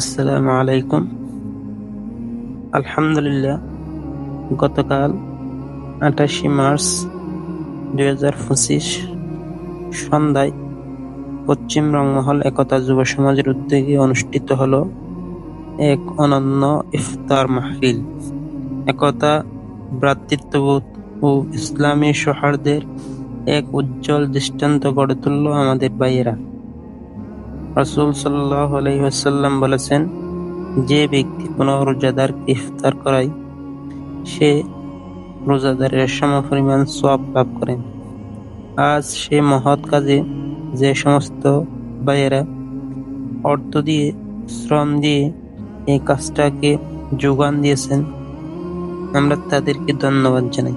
আসসালামু আলাইকুম। আলহামদুলিল্লাহ, গতকাল আঠাশে মার্চ দুই হাজার পঁচিশ সন্ধ্যায় পশ্চিম রংমহল একতা যুব সমাজের উদ্যোগে অনুষ্ঠিত হল এক অনন্য ইফতার মাহফিল। একতা ভ্রাতৃত্ববোধ ও ইসলামী সৌহার্দ্যের এক উজ্জ্বল দৃষ্টান্ত গড়ে তুলল আমাদের ভাইয়েরা। রাসূল আলাইহি বলেছেন, যে ব্যক্তি কোনো রোজাদারকে ইফতার করায়, সে রোজাদারের সমপরিমাণ সব লাভ করেন। আজ সে মহৎ কাজে যে সমস্ত ভাইয়েরা অর্থ দিয়ে, শ্রম দিয়ে এই কাজটাকে যোগান দিয়েছেন, আমরা তাদেরকে ধন্যবাদ জানাই।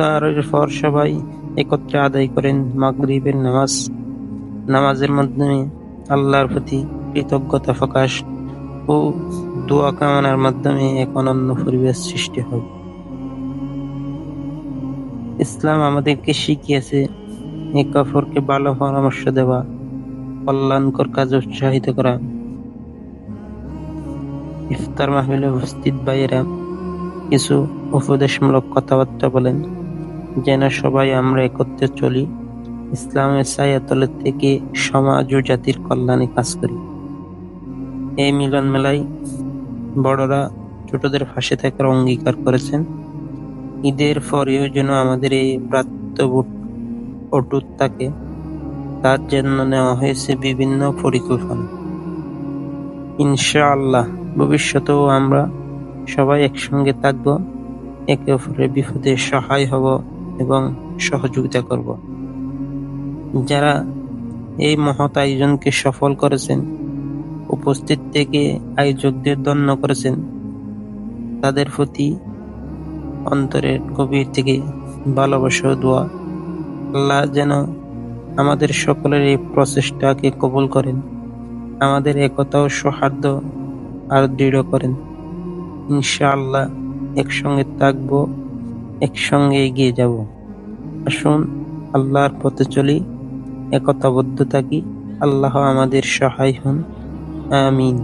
ইফতারের পর সবাই একত্রে আদায় করেন মাগরিবের নামাজ। নামাজের মাধ্যমে আল্লাহর প্রতি কৃতজ্ঞতা প্রকাশ ও দোয়া কামনার মাধ্যমে এক অনন্য পরিবেশ সৃষ্টি হয়। ইসলাম আমাদেরকে শিখিয়েছে একে অপরকে ভালো পরামর্শ দেওয়া, কল্যাণকর কাজে উৎসাহিত করা। ইফতার মাহফিলে উপস্থিত ভাইয়েরা কিছু উপদেশমূলক কথাবার্তা বলেন। যেন সবাই আমরা একত্রে চলি। ইসলামের ছায়াতলে থেকে সমাজ ও জাতির কল্যাণে কাজ করি। এই মিলন মেলায় বড়রা ছোটদের পাশে থাকার অঙ্গীকার করেছেন। ঈদের পরেও যেন আমাদের এই ভ্রাতৃত্ববোধ অটুট থাকে তার জন্য নেওয়া হয়েছে বিভিন্ন পরিকল্পনা। ইনশাআল্লাহ ভবিষ্যতেও আমরা সবাই একসঙ্গে থাকব। একে অপরের বিপদে সহায় হব। এবং সহযোগিতা করব। যারা এই মহৎ আয়োজনকে সফল করেছেন, উপস্থিত থেকে আয়োজকদের ধন্য করেছেন, তাদের প্রতি অন্তরের গভীর থেকে ভালোবাসা দোয়া। আল্লাহ যেন আমাদের সকলের এই প্রচেষ্টাকে কবুল করেন, আমাদের একতা ও সৌহার্দ্য আর দৃঢ় করেন। ইনশাআল্লাহ একসঙ্গে থাকব। একসঙ্গে এগিয়ে যাব। আসুন আল্লাহর পথে চলি একতাবদ্ধ থাকি। আল্লাহ আমাদের সহায় হন। আমিন।